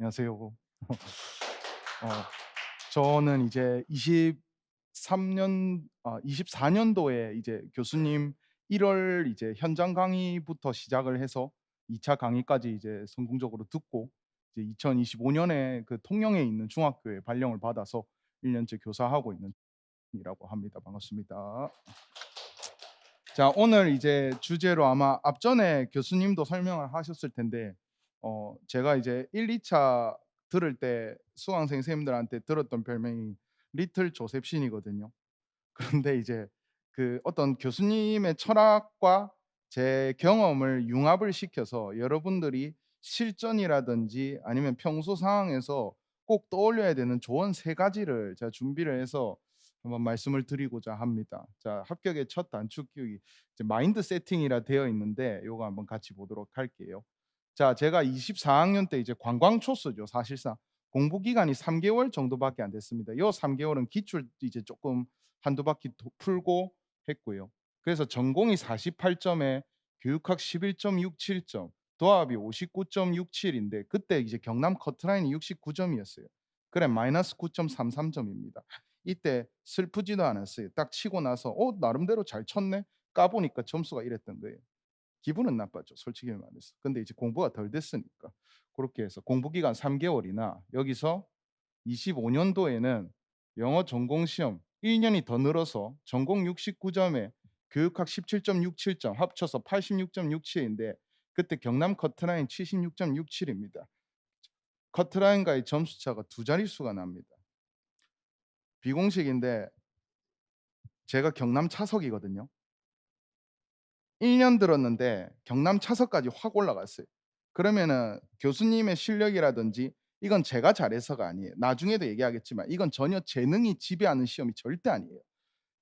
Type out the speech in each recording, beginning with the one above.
안녕하세요. 어 저는 이제 23년 아 24년도에 이제 교수님 1월 이제 현장 강의부터 시작을 해서 2차 강의까지 이제 성공적으로 듣고 이제 2025 년에 그 통영에 있는 중학교에 발령을 받아서 1 년째 교사하고 있는 이라고 합니다. 반갑습니다. 자 오늘 이제 주제로 아마 앞전에 교수님도 설명을 하셨을 텐데 어 제가 이제 1-2차 들을 때 수강생 선생님들한테 들었던 별명이 리틀 조셉신이거든요. 그런데 이제 그 어떤 교수님의 철학과 제 경험을 융합을 시켜서 여러분들이 실전이라든지 아니면 평소 상황에서 꼭 떠올려야 되는 조언 세 가지를 제가 준비를 해서 한번 말씀을 드리고자 합니다. 자, 합격의 첫 단축 이제 마인드 세팅이라 되어 있는데 요거 한번 같이 보도록 할게요. 자, 제가 24학년 때 이제 관광초수죠, 사실상. 공부 기간이 3 개월 정도밖에 안 됐습니다. 요 3 개월은 기출 이제 쪼끔 한두 바퀴 도 풀고 했고요. 그래서 전공이 48 점에 교육학 11.67 점, 도합이 59.67 인데 그때 이제 경남 커트라인이 69 점이었어요. 그래 마이너스 9.33 점입니다. 이때 슬프지도 않았어요. 딱 치고 나서 '어 나름대로 잘 쳤네.' 까 보니까 점수가 이랬던 거예요. 기분은 나빴죠. 솔직히 말해서. 근데 이제 공부가 덜 됐으니까. 고렇게 해서 공부 기간 3 개월이나 여기서 25 년도에는 영어 전공 시험 1 년이 더 늘어서 전공 69 점에 교육학 17.67점 합쳐서 86.67 인데 그때 경남 커트라인 76.67 입니다. 커트라인과의 점수 차가 두 자릿수가 납니다. 비공식인데 제가 경남 차석이거든요. 1년 들었는데 경남 차석까지 확 올라갔어요. 그러면은 교수님의 실력이라든지 이건 제가 잘해서가 아니에요. 나중에도 얘기하겠지만 이건 전혀 재능이 지배하는 시험이 절대 아니에요.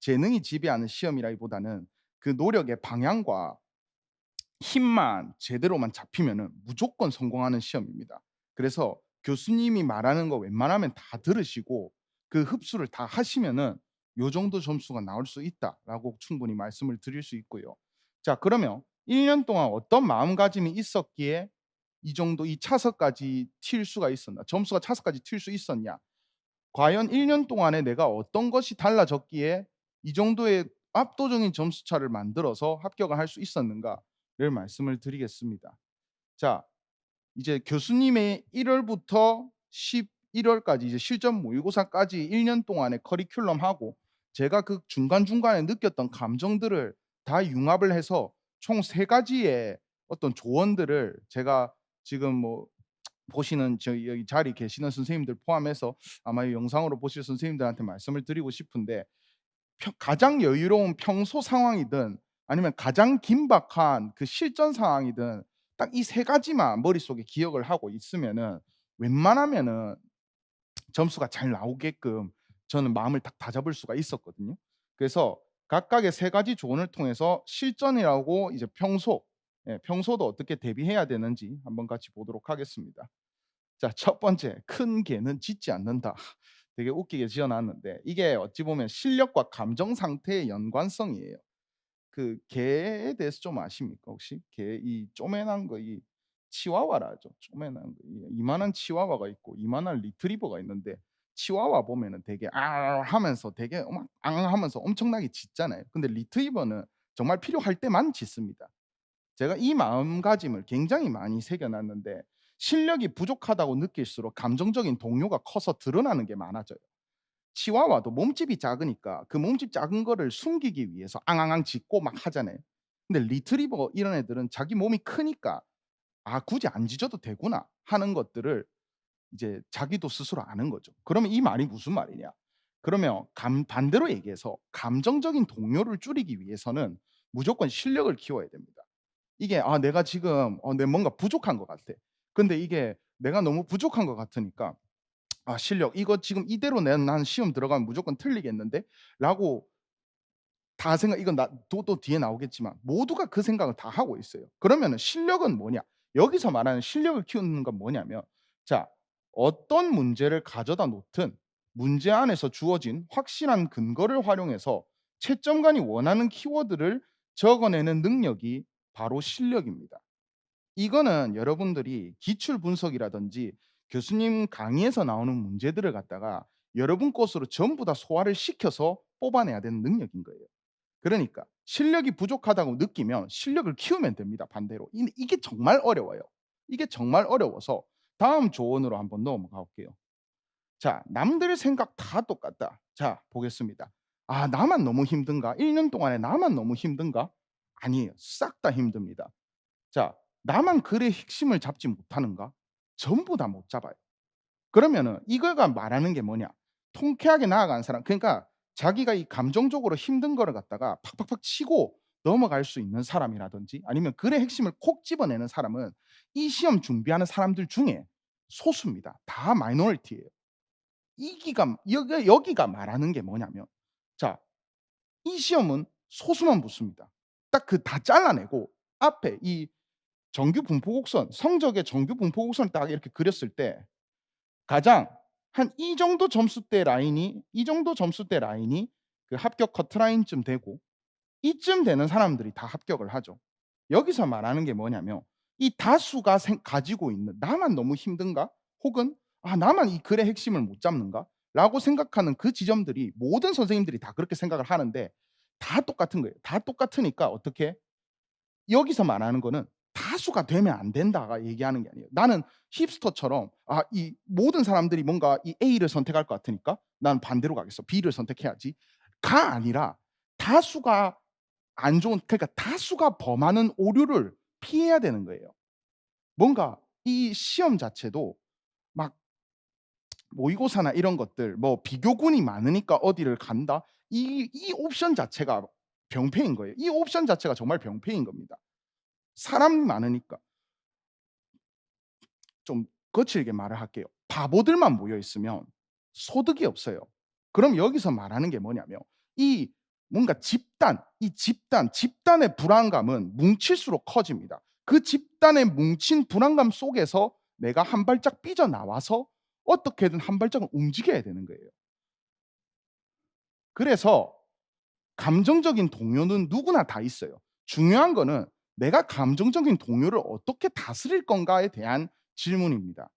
재능이 지배하는 시험이라기보다는 그 노력의 방향과 힘만 제대로만 잡히면은 무조건 성공하는 시험입니다. 그래서 교수님이 말하는 거 웬만하면 다 들으시고 그 흡수를 다 하시면은 요 정도 점수가 나올 수 있다라고 충분히 말씀을 드릴 수 있고요. 자 그러면 1년 동안 어떤 마음가짐이 있었기에 이 정도 이 차석까지 튈 수가 있었나? 점수가 차석까지 튈 수 있었냐? 과연 1년 동안에 내가 어떤 것이 달라졌기에 이 정도의 압도적인 점수 차를 만들어서 합격을 할 수 있었는가를 말씀을 드리겠습니다. 자, 이제 교수님의 1 월부터 11 월까지 이제 실전 모의고사까지 1년 동안의 커리큘럼하고 제가 그 중간중간에 느꼈던 감정들을 다 융합을 해서 총3 가지의 어떤 조언들을 제가 지금 뭐 보시는 저희 여기 자리에 계시는 선생님들 포함해서 아마 이 영상으로 보실 선생님들한테 말씀을 드리고 싶은데 평 가장 여유로운 평소 상황이든 아니면 가장 긴박한 그 실전 상황이든 딱 이 세 가지만 머릿속에 기억을 하고 있으면은 웬만하면은 점수가 잘 나오게끔 저는 마음을 딱 다잡을 수가 있었거든요. 그래서 각각의 세 가지 조언을 통해서 실전이라고 이제 평소 예 평소도 어떻게 대비해야 되는지 한번 같이 보도록 하겠습니다. 자 첫 번째 "큰 개는 짖지 않는다." 되게 웃기게 지어 놨는데 이게 어찌 보면 실력과 감정 상태의 연관성이에요. 그 개에 대해서 좀 아십니까 혹시? 개 이 쪼매난 거 이 치와와라죠. 쪼매난 거. 이 이만한 치와와가 있고 이만한 리트리버가 있는데 치와와 보면은 되게 "아." 하면서 되게 막 "앙." 하면서 엄청나게 짖잖아요. 근데 리트리버는 정말 필요할 때만 짖습니다. 제가 이 마음가짐을 굉장히 많이 새겨 놨는데 실력이 부족하다고 느낄수록 감정적인 동요가 커서 드러나는 게 많아져요. 치와와도 몸집이 작으니까 그 몸집 작은 거를 숨기기 위해서 앙앙앙 짖고 막 하잖아요. 근데 리트리버 이런 애들은 자기 몸이 크니까 '아 굳이 안 짖어도 되구나.' 하는 것들을 이제 자기도 스스로 아는 거죠. 그러면 이 말이 무슨 말이냐? 그러면 감 반대로 얘기해서 감정적인 동요를 줄이기 위해서는 무조건 실력을 키워야 됩니다. 이게 '아 내가 지금 어 내 뭔가 부족한 것 같아.' 근데 이게 내가 너무 부족한 것 같으니까 '아 실력 이거 지금 이대로 내난 시험 들어가면 무조건 틀리겠는데?'라고 다 생각 이건 나또 또 뒤에 나오겠지만 모두가 그 생각을 다 하고 있어요. 그러면은 실력은 뭐냐? 여기서 말하는 실력을 키우는 건 뭐냐면 자 어떤 문제를 가져다 놓든 문제 안에서 주어진 확실한 근거를 활용해서 채점관이 원하는 키워드를 적어내는 능력이 바로 실력입니다. 이거는 여러분들이 기출 분석이라든지 교수님 강의에서 나오는 문제들을 갖다가 여러분 것으로 전부 다 소화를 시켜서 뽑아내야 되는 능력인 거예요. 그러니까 실력이 부족하다고 느끼면 실력을 키우면 됩니다, 반대로. 이 이게 정말 어려워요. 이게 정말 어려워서 다음 조언으로 한번 넘어가 볼게요. 자, 남들 생각 다 똑같다. 자, 보겠습니다. 아, 나만 너무 힘든가? 1년 동안에 나만 너무 힘든가? 아니에요. 싹 다 힘듭니다. 자, 나만 글의 핵심을 잡지 못하는가? 전부 다 못 잡아요. 그러면은 이거가 말하는 게 뭐냐? 통쾌하게 나아가는 사람. 그러니까 자기가 이 감정적으로 힘든 거를 갖다가 팍팍팍 치고 넘어갈 수 있는 사람이라든지 아니면 글의 핵심을 콕 집어내는 사람은 이 시험 준비하는 사람들 중에 소수입니다. 다 마이너리티예요. 이기가 여기 여기가 말하는 게 뭐냐면 자, 이 시험은 소수만 붙습니다. 딱 그 다 잘라내고 앞에 이 정규 분포곡선, 성적의 정규 분포곡선을 딱 이렇게 그렸을 때 가장 한 이 정도 점수대 라인이 이 정도 점수대 라인이 그 합격 커트라인쯤 되고 이쯤 되는 사람들이 다 합격을 하죠. 여기서 말하는 게 뭐냐면 이 다수가 생 가지고 있는 '나만 너무 힘든가?' 혹은 '아 나만 이 글의 핵심을 못 잡는가?'라고 생각하는 그 지점들이 모든 선생님들이 다 그렇게 생각을 하는데 다 똑같은 거예요. 다 똑같으니까 어떻게 여기서 말하는 거는 다수가 되면 안 된다가 얘기하는 게 아니에요. 나는 힙스터처럼 아 이 모든 사람들이 뭔가 이 A를 선택할 것 같으니까 '난 반대로 가겠어. B를 선택해야지.'가 아니라 다수가 안 좋은 그러니까 다수가 범하는 오류를 피해야 되는 거예요. 뭔가 이 시험 자체도 막 모의고사나 이런 것들 뭐 비교군이 많으니까 어디를 간다. 이 이 옵션 자체가 병폐인 거예요. 이 옵션 자체가 정말 병폐인 겁니다. 사람이 많으니까. 좀 거칠게 말을 할게요. 바보들만 모여 있으면 소득이 없어요. 그럼 여기서 말하는 게 뭐냐면 이 뭔가 집단, 이 집단, 집단의 불안감은 뭉칠수록 커집니다. 그 집단의 뭉친 불안감 속에서 내가 한 발짝 삐져나와서 어떻게든 한 발짝을 움직여야 되는 거예요. 그래서 감정적인 동요는 누구나 다 있어요. 중요한 거는 내가 감정적인 동요를 어떻게 다스릴 건가에 대한 질문입니다.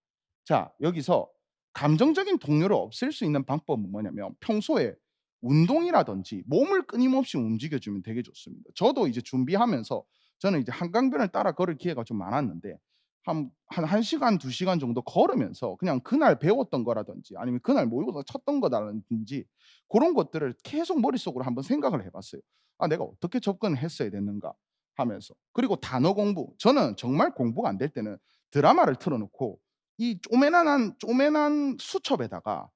자, 여기서 감정적인 동요를 없앨 수 있는 방법은 뭐냐면 평소에 운동이라든지 몸을 끊임없이 움직여 주면 되게 좋습니다. 저도 이제 준비하면서 저는 이제 한강변을 따라 걸을 기회가 좀 많았는데 한 한 1 시간, 2 시간 정도 걸으면서 그냥 그날 배웠던 거라든지 아니면 그날 모의고사 쳤던 거라든지 고런 것들을 계속 머릿속으로 한번 생각을 해 봤어요. '아 내가 어떻게 접근을 했어야 됐는가.' 하면서. 그리고 단어 공부. 저는 정말 공부가 안 될 때는 드라마를 틀어 놓고 이 쪼매난한 쪼매난 수첩에다가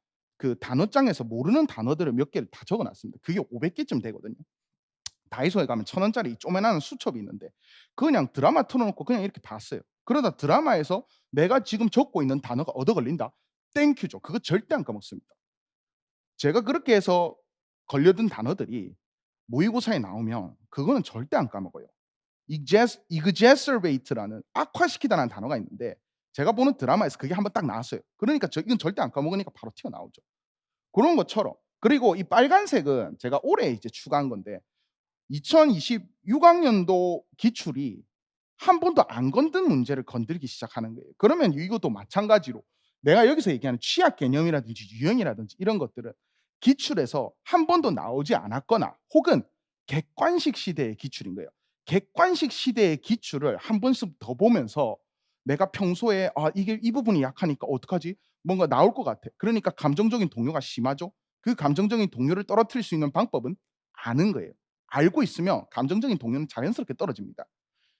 그 단어장에서 모르는 단어들을 몇 개를 다 적어 놨습니다. 그게 500 개쯤 되거든요. 다이소에 가면 1,000 원짜리 이 쪼매난 수첩이 있는데 그냥 드라마 틀어 놓고 그냥 이렇게 봤어요. 그러다 드라마에서 '내가 지금 적고 있는 단어가 얻어 걸린다.' 땡큐죠. 그거 절대 안 까먹습니다. 제가 그렇게 해서 걸려든 단어들이 모의고사에 나오면 그거는 절대 안 까먹어요. exacerbate라는 악화시키다라는 단어가 있는데 제가 보는 드라마에서 그게 한번 딱 나왔어요. 그러니까 저 이건 절대 안 까먹으니까 바로 튀어나오죠. 고런 것처럼 그리고 이 빨간색은 제가 올해 이제 추가한 건데 2026 학년도 기출이 한 번도 안 건든 문제를 건들기 시작하는 거예요. 그러면 이것도 마찬가지로 내가 여기서 얘기하는 취약 개념이라든지 유형이라든지 이런 것들은 기출에서 한 번도 나오지 않았거나 혹은 객관식 시대의 기출인 거예요. 객관식 시대의 기출을 한 번씩 더 보면서 내가 평소에 '아 이게 이 부분이 약하니까 어떡하지? 뭔가 나올 것 같아.' 그러니까 감정적인 동요가 심하죠. 그 감정적인 동요를 떨어뜨릴 수 있는 방법은 아는 거예요. 알고 있으면 감정적인 동요는 자연스럽게 떨어집니다.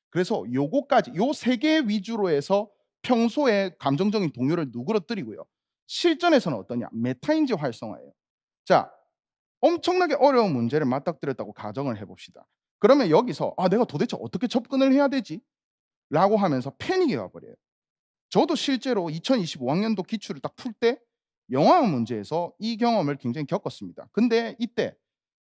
그래서 요거까지 요 3개 위주로 해서 평소에 감정적인 동요를 누그러뜨리고요. 실전에서는 어떠냐? 메타인지 활성화예요. 자, 엄청나게 어려운 문제를 맞닥뜨렸다고 가정을 해 봅시다. 그러면 여기서 '아 내가 도대체 어떻게 접근을 해야 되지?'라고 하면서 패닉이 와 버려요. 저도 실제로 2025 학년도 기출을 딱 풀 때 영어학 문제에서 이 경험을 굉장히 겪었습니다. 근데 이때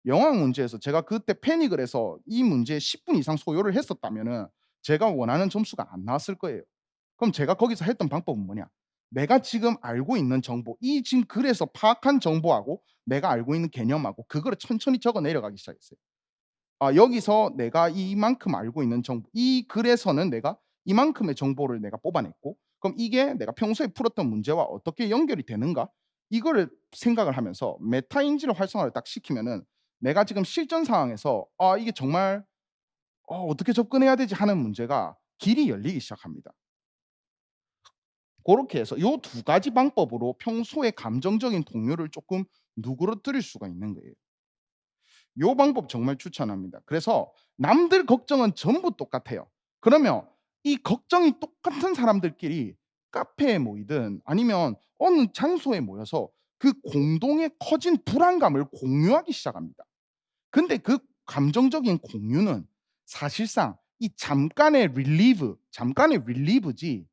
영어학 문제에서 제가 그때 패닉을 해서 이 문제에 10분 이상 소요를 했었다면은 제가 원하는 점수가 안 나왔을 거예요. 그럼 제가 거기서 했던 방법은 뭐냐? 내가 지금 알고 있는 정보, 이 지금 글에서 파악한 정보하고 내가 알고 있는 개념하고 그거를 천천히 적어 내려가기 시작했어요. 아 여기서 내가 이만큼 알고 있는 정보 이 글에서는 내가 이만큼의 정보를 내가 뽑아냈고 그럼 이게 내가 평소에 풀었던 문제와 어떻게 연결이 되는가? 이거를 생각을 하면서 메타 인지를 활성화를 딱 시키면은 내가 지금 실전 상황에서 '아 이게 정말 어 어떻게 접근해야 되지?' 하는 문제가 길이 열리기 시작합니다. 고렇게 해서 요두 가지 방법으로 평소에 감정적인 동요를 쪼끔 누그러뜨릴 수가 있는 거예요. 요 방법 정말 추천합니다. 그래서 남들 걱정은 전부 똑같아요. 그러면 이 걱정이 똑같은 사람들끼리 카페에 모이든 아니면 어느 장소에 모여서 그 공동의 커진 불안감을 공유하기 시작합니다. 근데 그 감정적인 공유는 사실상 이 잠깐의 릴리브, 잠깐의 릴리브지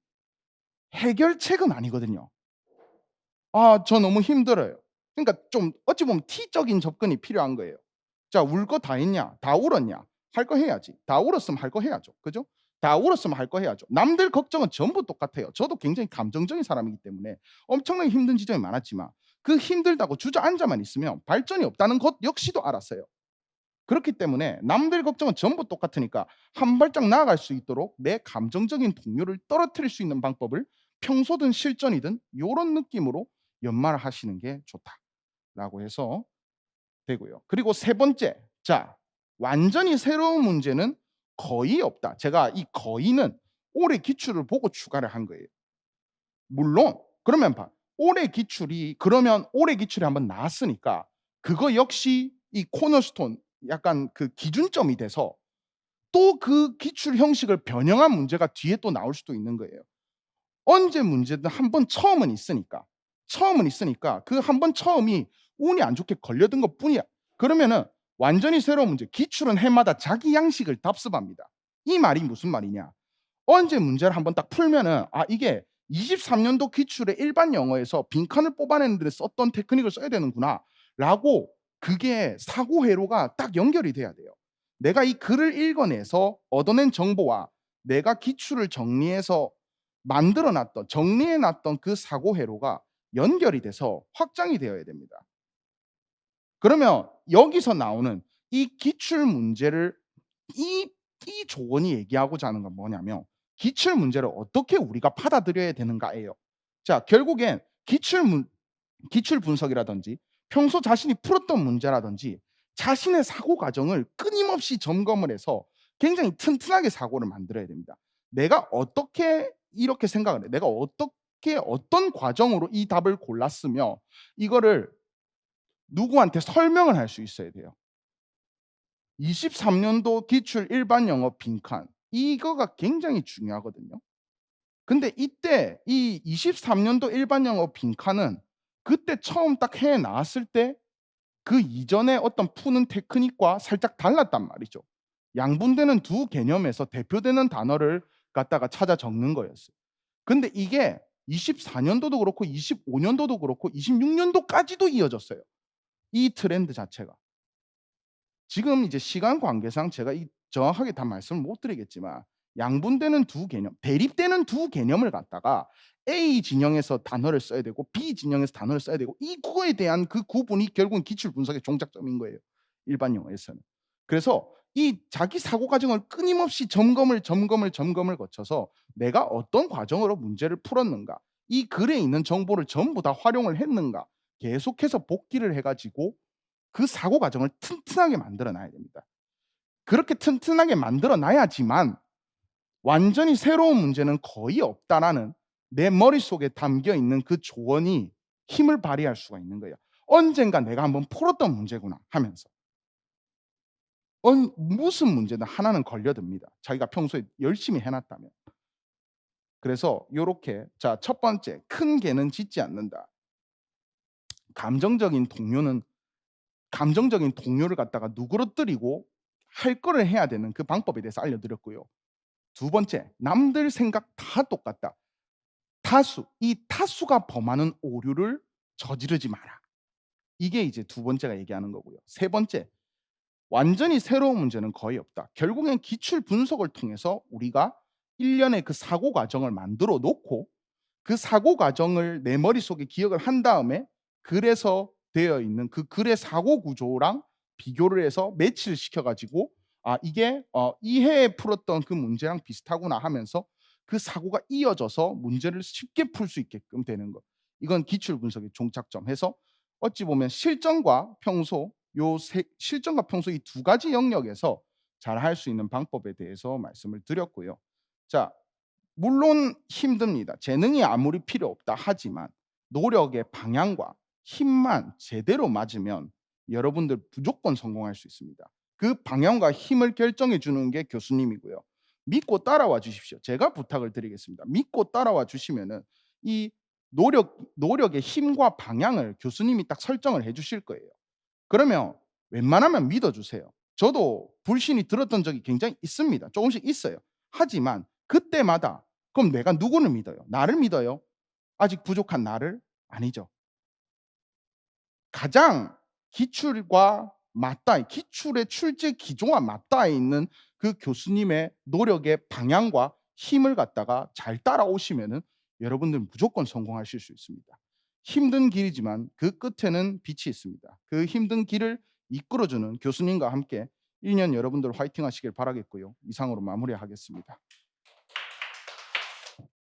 해결책은 아니거든요. "아 저 너무 힘들어요." 그러니까 좀 어찌 보면 T적인 접근이 필요한 거예요. "자 울 거 다 했냐? 다 울었냐? 할 거 해야지. 다 울었으면 할 거 해야죠." 그죠? 다 울었으면 할 거 해야죠. 남들 걱정은 전부 똑같아요. 저도 굉장히 감정적인 사람이기 때문에 엄청나게 힘든 지점이 많았지만 그 힘들다고 주저앉아만 있으면 발전이 없다는 것 역시도 알았어요. 그렇기 때문에 남들 걱정은 전부 똑같으니까 한 발짝 나아갈 수 있도록 내 감정적인 동요를 떨어뜨릴 수 있는 방법을 평소든 실전이든 요런 느낌으로 연말하시는 게 좋다라고 해서 되고요. 그리고 세 번째. 자 완전히 새로운 문제는 거의 없다. 제가 이 거의는 올해 기출을 보고 추가를 한 거예요. 물론 그러면 봐. 올해 기출이 그러면 올해 기출이 한번 나왔으니까 그거 역시 이 코너스톤 약간 그 기준점이 돼서 또 그 기출 형식을 변형한 문제가 뒤에 또 나올 수도 있는 거예요. 언제 문제든 한 번 처음은 있으니까. 처음은 있으니까 그 한 번 처음이 운이 안 좋게 걸려든 것 뿐이야. 그러면은 완전히 새로운 문제 기출은 해마다 자기 양식을 답습합니다. 이 말이 무슨 말이냐? 언제 문제를 한번 딱 풀면은 '아 이게 23 년도 기출의 일반 영어에서 빈칸을 뽑아내는 데 썼던 테크닉을 써야 되는구나.'라고 그게 사고 회로가 딱 연결이 돼야 돼요. 내가 이 글을 읽어내서 얻어낸 정보와 내가 기출을 정리해서 만들어 놨던 정리해 놨던 그 사고 회로가 연결이 돼서 확장이 되어야 됩니다. 그러면 여기서 나오는 이 기출 문제를 이 이 조언이 얘기하고자 하는 건 뭐냐면 기출 문제를 어떻게 우리가 받아들여야 되는가예요. 자 결국엔 기출 문 기출 분석이라든지 평소 자신이 풀었던 문제라든지 자신의 사고 과정을 끊임없이 점검을 해서 굉장히 튼튼하게 사고를 만들어야 됩니다. 내가 어떻게 이렇게 생각을 해? 내가 어떻게 어떤 과정으로 이 답을 골랐으며 이거를 누구한테 설명을 할 수 있어야 돼요. 23 년도 기출 일반 영어 빈칸 이거가 굉장히 중요하거든요. 근데 이때 이 23 년도 일반 영어 빈칸은 그때 처음 딱 해 나왔을 때 그 이전에 어떤 푸는 테크닉과 살짝 달랐단 말이죠. 양분되는 두 개념에서 대표되는 단어를 갖다가 찾아 적는 거였어요. 근데 이게 24 년도도 그렇고 25 년도도 그렇고 26 년도까지도 이어졌어요. 이 트렌드 자체가. 지금 이제 시간 관계상 제가 이 정확하게 다 말씀을 못 드리겠지만 양분되는 두 개념, 대립되는 두 개념을 갖다가 A 진영에서 단어를 써야 되고 B 진영에서 단어를 써야 되고 이거에 대한 그 구분이 결국은 기출 분석의 종착점인 거예요. 일반 영어에서는. 그래서 이 자기 사고 과정을 끊임없이 점검을, 점검을, 점검을 거쳐서 내가 어떤 과정으로 문제를 풀었는가, 이 글에 있는 정보를 전부 다 활용을 했는가 계속해서 복기를 해 가지고 그 사고 과정을 튼튼하게 만들어 놔야 됩니다. 그렇게 튼튼하게 만들어 놔야지만 완전히 새로운 문제는 거의 없다라는 내 머릿속에 담겨 있는 그 조언이 힘을 발휘할 수가 있는 거예요. '언젠가 내가 한번 풀었던 문제구나.' 하면서. 언 무슨 문제든 하나는 걸려듭니다. 자기가 평소에 열심히 해 놨다면. 그래서 요렇게 자 첫 번째 큰 개는 짖지 않는다. 감정적인 동요는 감정적인 동요를 갖다가 누그러뜨리고 할 거를 해야 되는 그 방법에 대해서 알려드렸고요. 두 번째 남들 생각 다 똑같다. 타수, 이 타수가 범하는 오류를 저지르지 마라. 이게 이제 두 번째가 얘기하는 거고요. 세 번째 완전히 새로운 문제는 거의 없다. 결국엔 기출 분석을 통해서 우리가 일련의 그 사고 과정을 만들어 놓고 그 사고 과정을 내 머릿속에 기억을 한 다음에 글에서 되어 있는 그 글의 사고 구조랑 비교를 해서 매치를 시켜 가지고 '아 이게 어 이 해에 풀었던 그 문제랑 비슷하구나.' 하면서 그 사고가 이어져서 문제를 쉽게 풀 수 있게끔 되는 것. 이건 기출 분석의 종착점 해서 어찌 보면 실전과 평소 요 세 실전과 평소 이 두 가지 영역에서 잘 할 수 있는 방법에 대해서 말씀을 드렸고요. 자 물론 힘듭니다. 재능이 아무리 필요 없다 하지만 노력의 방향과 힘만 제대로 맞으면 여러분들 무조건 성공할 수 있습니다. 그 방향과 힘을 결정해 주는 게 교수님이고요. 믿고 따라와 주십시오. 제가 부탁을 드리겠습니다. 믿고 따라와 주시면은 이 노력 노력의 힘과 방향을 교수님이 딱 설정을 해 주실 거예요. 그러면 웬만하면 믿어 주세요. 저도 불신이 들었던 적이 굉장히 있습니다. 조금씩 있어요. 하지만 그때마다 그럼 내가 누구를 믿어요? 나를 믿어요? 아직 부족한 나를? 아니죠. 가장 기출과 맞닿아 기출의 출제 기조와 맞닿아 있는 그 교수님의 노력의 방향과 힘을 갖다가 잘 따라오시면은 여러분들 무조건 성공하실 수 있습니다. 힘든 길이지만 그 끝에는 빛이 있습니다. 그 힘든 길을 이끌어 주는 교수님과 함께 1년 여러분들 화이팅 하시길 바라겠고요. 이상으로 마무리하겠습니다.